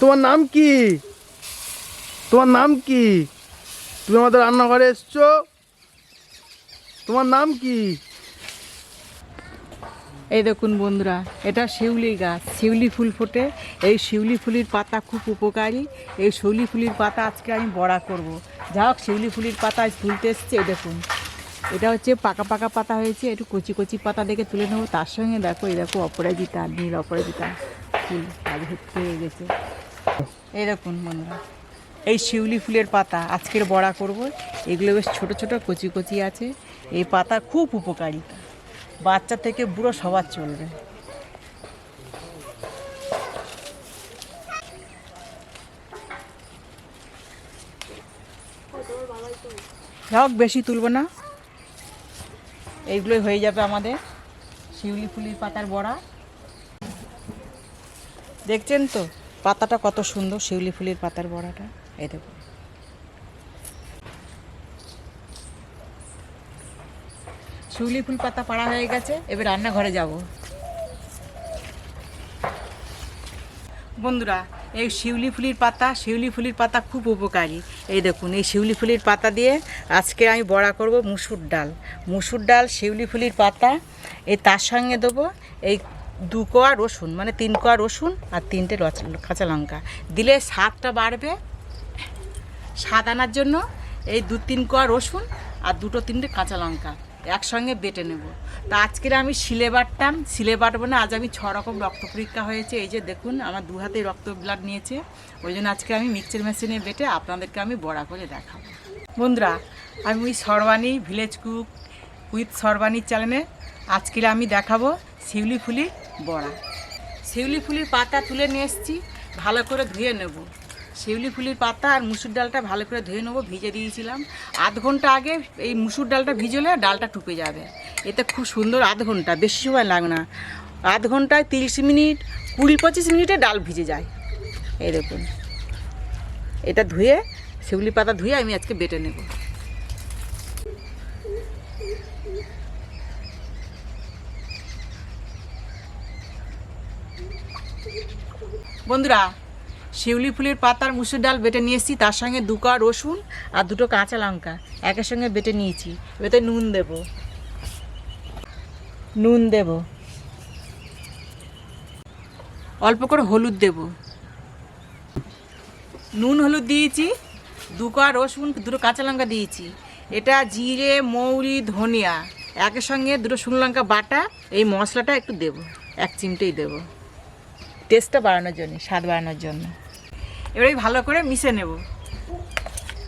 তোমার নাম কি? তোমার নাম কি? তুমি আমাদের রান্নাঘরে এসছো? তোমার নাম কি? এই দেখুন বন্ধুরা, এটা শিউলি গাছ। শিউলি ফুল ফোটে। এই শিউলি ফুলের পাতা খুব উপকারী। এই শিউলি ফুলের পাতা আজকে আমি বড়া করব। যা হোক, শিউলি ফুলের পাতা আজ তুলতে এসছে, এই দেখুন। এটা হচ্ছে পাকা পাকা পাতা হয়েছে, একটু কচি কচি পাতা দেখে তুলে নেব। তার সঙ্গে দেখো, এই দেখো অপরাজিতা, নীল অপরাজিতা। ফুল আজ হয়ে গেছে এই দেখুন বন্ধুরা, এই শিউলি ফুলের পাতা আজকের বড়া করব। এগুলো বেশ ছোট ছোট, কচি কচি আছে। এই পাতা খুব উপকারিতা বাচ্চা থেকে বুড়ো সবার চলবে। যাই হোক বেশি তুলব না। এইগুলোই হয়ে যাবে আমাদের শিউলি ফুলির পাতার বড়া। দেখছেন তো? পাতাটা কত সুন্দর, শিউলি ফুলের পাতার বড়াটা। এই দেখুন শিউলি ফুল পাতা পাড়া হয়ে গেছে, এবার রান্নাঘরে যাব। বন্ধুরা, এই শিউলি ফুলির পাতা, শিউলি ফুলির পাতা খুব উপকারী। এই দেখুন, এই শিউলি ফুলির পাতা দিয়ে আজকে আমি বড়া করব মুসুর ডাল। মুসুর ডাল, শিউলি ফুলির পাতা, এই তার সঙ্গে দেবো, এই দু কোয়া রসুন মানে তিন কোয়া রসুন আর তিনটে কাঁচা লঙ্কা। দিলে স্বাদটা বাড়বে। স্বাদ আনার জন্য এই দু তিন কোয়া রসুন আর দুটো তিনটে কাঁচা লঙ্কা একসঙ্গে বেটে নেব। তা আজকের আমি শিলে বাটতাম। শিলে বাটবো না, আজ আমি ছ রকম রক্ত পরীক্ষা হয়েছে। এই যে দেখুন, আমার দু হাতে রক্ত ব্লাড নিয়েছে। ওই জন্য আজকে আমি মিক্সচার মেশিনে বেটে আপনাদেরকে আমি বড়া করে দেখাবো। বন্ধুরা, আমি ওই সর্বাণী ভিলেজ কুক উইথ সর্বাণীর চ্যানেলে আজকের আমি দেখাবো শিউলি ফুলি বড়া। শিউলি ফুলির পাতা তুলে নিয়ে এসেছি, ভালো করে ধুয়ে নেব। শিউলি ফুলির পাতা আর মুসুর ডালটা ভালো করে ধুয়ে নেব, ভিজে দিয়েছিলাম। আধ ঘণ্টা আগে এই মুসুর ডালটা ভিজলে ডালটা টুপে যাবে। এতে খুব সুন্দর আধ ঘণ্টা, বেশি সময় লাগে না। আধ ঘন্টায় তিরিশ মিনিট, কুড়ি পঁচিশ মিনিটে ডাল ভিজে যায়। এই দেখুন। এটা ধুয়ে, শিউলি পাতা ধুয়ে আমি আজকে বেটে নেব। বন্ধুরা, শিউলি ফুলের পাতার মুসুর ডাল বেটে নিয়ে এসেছি তার সঙ্গে দু কোয়া রসুন আর দুটো কাঁচা লঙ্কা। একের সঙ্গে বেটে নিয়েছি। এতে নুন দেব। নুন দেব। অল্প করে হলুদ দেব। নুন হলুদ দিয়েছি দু কোয়া রসুন, দুটো কাঁচা লঙ্কা দিয়েছি। এটা জিরে, মৌরি, ধনিয়া। একের সঙ্গে দুটো শুকনো লঙ্কা বাটা, এই মশলাটা একটু দেব, এক চিমটেই দেবো। টেস্টটা বাড়ানোর জন্য, স্বাদ বাড়ানোর জন্য। এবারে ভালো করে মিশে নেব।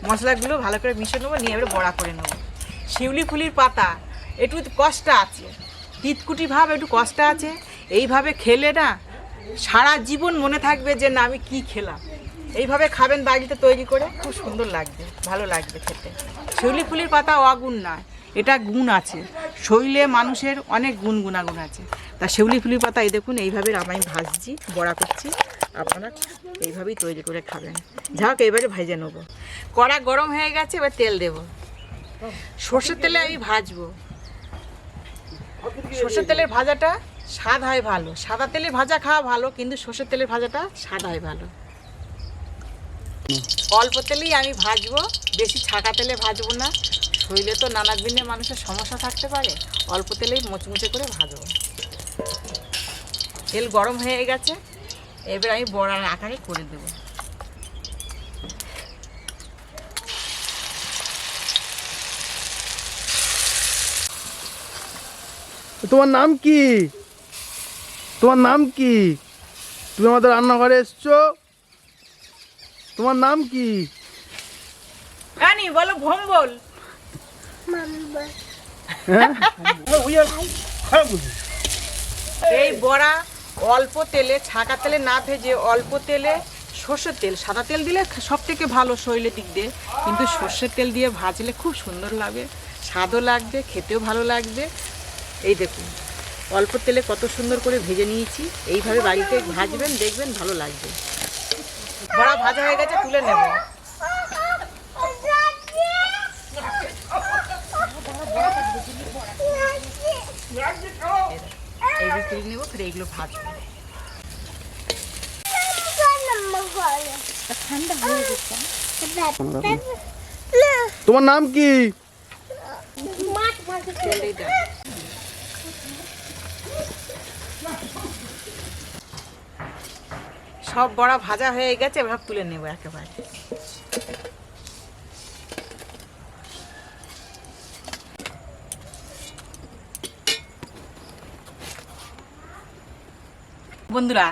মশলাগুলো ভালো করে মিশে নেব, নিয়ে এবারে বড়া করে নেব। শিউলি ফুলির পাতা, একটু কষ্ট আছে। তিতকুটি ভাব একটু কষ্ট আছে। এইভাবে খেলে না সারা জীবন মনে থাকবে যে, না, আমি কি খেলাম। এইভাবে খাবেন বাড়িতে তৈরি করে, খুব সুন্দর লাগবে, ভালো লাগবে খেতে। শিউলি ফুলির পাতা অগুণ না এটা গুণ আছে। শরীরে মানুষের অনেক গুণ গুণাগুণ আছে। তা শিউলি ফুলির পাতা, এই দেখুন, এইভাবে আমি ভাজছি, বড়া করছি। আপনারা এইভাবেই তৈরি করে খাবেন। যাক, এবারে ভেজে নেব। কড়া গরম হয়ে গেছে, এবার তেল দেব। সর্ষের তেলে আমি ভাজবো। সর্ষের তেলের ভাজাটা স্বাদ হয় ভালো। সাদা তেলে ভাজা খাওয়া ভালো, কিন্তু সর্ষের তেলের ভাজাটা স্বাদ হয় ভালো। অল্প তেলেই আমি ভাজবো, বেশি ছাকা তেলে ভাজবো না। শরীরে তো নানা দিনে মানুষের সমস্যা থাকতে পারে, অল্প তেলেই মুচমুচে করে ভাজবো। তেল গরম হয়ে গেছে, এবার আমি বড়ার আকারে করে দেবো। তোমার নাম কি? তোমার নাম কি? তুমি আমাদের রান্নাঘরে এসছো? তোমার নাম কি? কানি বলো ভম্বল। হ্যাঁ এই বড়া অল্প তেলে ছাকা তেলে না ভেজে অল্প তেলে সর্ষের তেল। সাদা তেল দিলে সব থেকে ভালো শরীরের দিক দিয়ে কিন্তু সর্ষের তেল দিয়ে ভাজলে খুব সুন্দর লাগবে স্বাদও লাগবে খেতেও ভালো লাগবে। এই দেখুন অল্প তেলে কত সুন্দর করে ভেজে নিয়েছি। এইভাবে বাড়িতে ভাজবেন দেখবেন ভালো লাগবে। বড়া ভাজা হয়ে গেছে তুলে নেব। এইগুলো তুলে নেব ফিরে এইগুলো ভাজবো। তোমার নাম কি? সব বড়া ভাজা হয়ে গেছে, এবার তুলে নেব একেবারে। বন্ধুরা,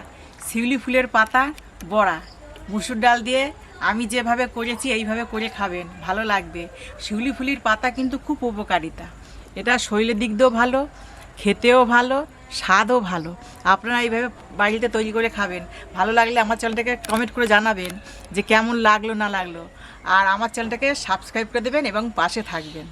শিউলি ফুলের পাতা, বড়া, মুসুর ডাল দিয়ে আমি যেভাবে করেছি, এইভাবে করে খাবেন, ভালো লাগবে। শিউলি ফুলির পাতা কিন্তু খুব উপকারিতা। এটা শরীরের দিক দিয়েও ভালো, খেতেও ভালো স্বাদও ভালো। আপনারা এইভাবে বাড়িতে তৈরি করে খাবেন। ভালো লাগলে আমার চ্যানেলটাকে কমেন্ট করে জানাবেন যে কেমন লাগল, না লাগল। আর আমার চ্যানেলটাকে সাবস্ক্রাইব করে দেবেন এবং পাশে থাকবেন।